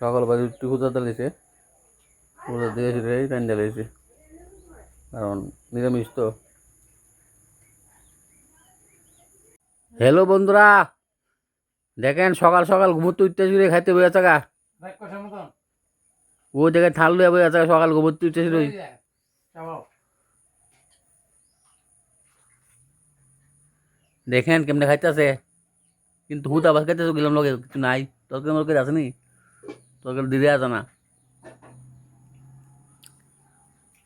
সকালবেলা একটু খুঁজা দিয়েছে খুঁজা দিয়ে সেটাই টাইম দিয়েছে কারণ নিরামিষ তো। হ্যালো বন্ধুরা দেখেন সকাল সকাল ঘুমোতে উঠতে শুরু খাইতে বই আছে গা। ও দেখে থাল লুয়ে বই আছে সকাল ঘুমোতে উঠতে শুরু এই যে, চাবাও। দেখেন কেমনে খাইতেছে। কিন্তু হুত আবার খাইতেছে গেলাম লগে কিছু নাই। তরকারি মরকারি আছে নি তরকারি দিদি আছে না।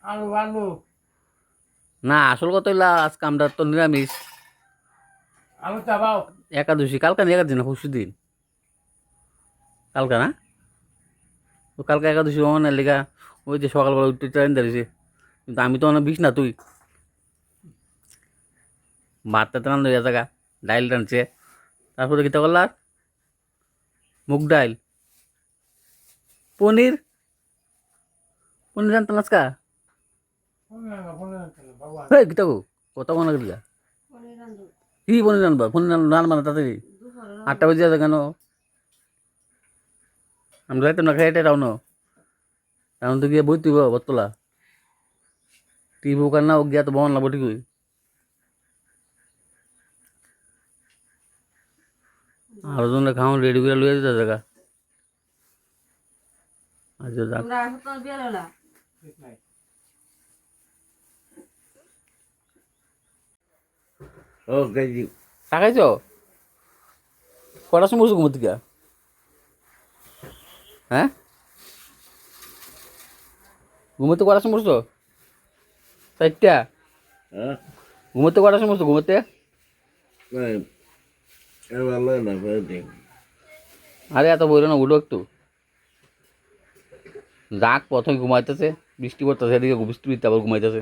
আলু আলু। না আসল কথা হইলা আজকে আমরা তো নিরামিষ। আলু চাবাও। একাদশী কালকা নিয়ে একাদশী না পরশু দিন। কালকা না? ও কালকা একাদশী না লেখা ওই যে সকালবেলা উঠতে ট্রেন দাঁড়িয়েছে কিন্তু আমি তো অনেক বিষ না তুই ভাতটা টান হয়ে থাকা ডাইল টানছে। তারপরে কিতা করলা মুগ ডাইল। পনির? পনির আনতাম আজকা ফোন লাগা ফোন লাগা বাবা কিতা গো কত? করিলা কি পনির আনবা? পনির রানবা না তাড়াতাড়ি? আটটা বাজে আছে কেন? আমরা যাইতাম না খাইতে রাও না এখন তো গিয়ে বই তুইব বতলা খাওয়া রেডি করে লুয়ে দিতে জায়গা। আচ্ছা এখন না? ঠিক নাই ও টাকাইছ কটার সময় বসে ঘুমোতে গিয়া হ্যাঁ? ঘুমোতে কটার সময় বসছো চারটা? হ্যাঁ। ঘুমোতে কটার সময় বসছো ঘুমোতে? আর এত বইলো না উঠো একটু। যাক প্রথমে ঘুমাইতেছে বৃষ্টি পড়তেছে এদিকে বৃষ্টি বৃষ্টি আবার ঘুমাইতেছে।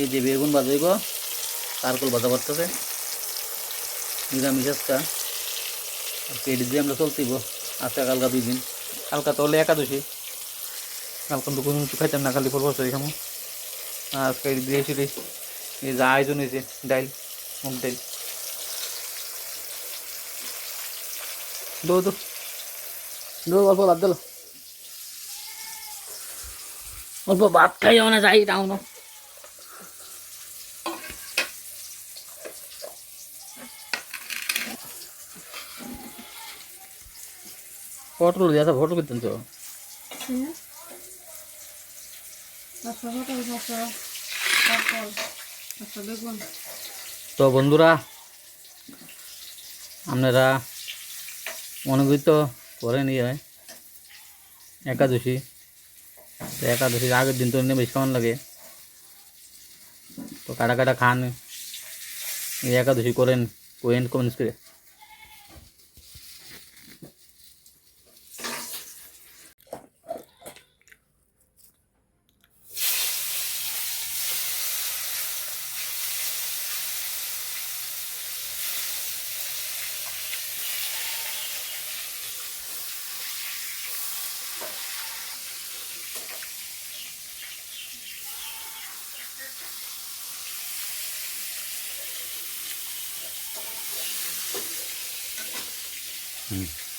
এই যে বেগুন বাজাইব তারকল বাজা করতেছে নিরামিষ আজকা আর পেট দিয়ে আমরা চলতেইব। আজকে কালকা দুই দিন কালকা তো হলে একাদশী। কালকা তো কোনো কিছু খাইতাম না খালি ফল বসে খামো। আজকে এই দিয়ে এসে এই যা আয়োজন হয়েছে ডাইল মুগ ডাইল। দো দো দো অল্প ভাত দিল। অল্প ভাত খাই না যাই টাউন পটল দিয়ে আছে পটল কিনতেন তো পাঁচশো পটল পাঁচশো পটল পাঁচশো বেগুন তো বন্ধুরা আপনারা অনুভূত করেন ইয়ে একাদশী তো একাদশীর আগের দিন তো এমনি বেশি কেমন লাগে তো কাটা কাটা খান এই একাদশী 嗯。